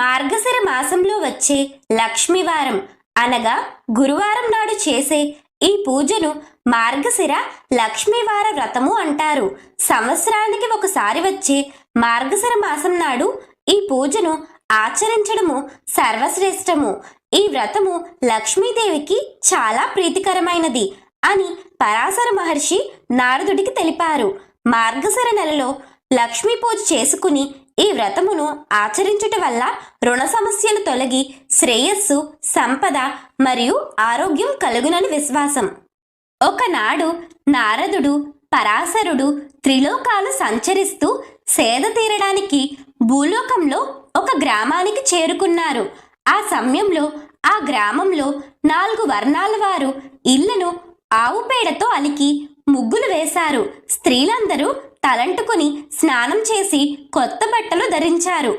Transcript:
మార్గశిర మాసంలో వచ్చే లక్ష్మీవారం అనగా గురువారం నాడు చేసే ఈ పూజను మార్గశిర లక్ష్మీవార వ్రతము అంటారు. సంవత్సరానికి ఒకసారి వచ్చే మార్గశిర మాసం నాడు ఈ పూజను ఆచరించడము సర్వశ్రేష్టము. ఈ వ్రతము లక్ష్మీదేవికి చాలా ప్రీతికరమైనది అని పరాశర మహర్షి నారదుడికి తెలిపారు. మార్గశిర నెలలో లక్ష్మీ పూజ చేసుకుని ఈ వ్రతమును ఆచరించుట వల్ల రుణ సమస్యలు తొలగి శ్రేయస్సు సంపద మరియు ఆరోగ్యం కలుగునని విశ్వాసం. ఒకనాడు నారదుడు పరాశరుడు త్రిలోకాలు సంచరిస్తూ సేద తీరడానికి భూలోకంలో ఒక గ్రామానికి చేరుకున్నారు. ఆ సమయంలో ఆ గ్రామంలో నాలుగు వర్ణాల వారు ఇళ్ళను ఆవు పేడతో అలికి ముగ్గులు వేశారు. స్త్రీలందరూ తలంటుకుని స్నానం చేసి కొత్త బట్టలు ధరించారు.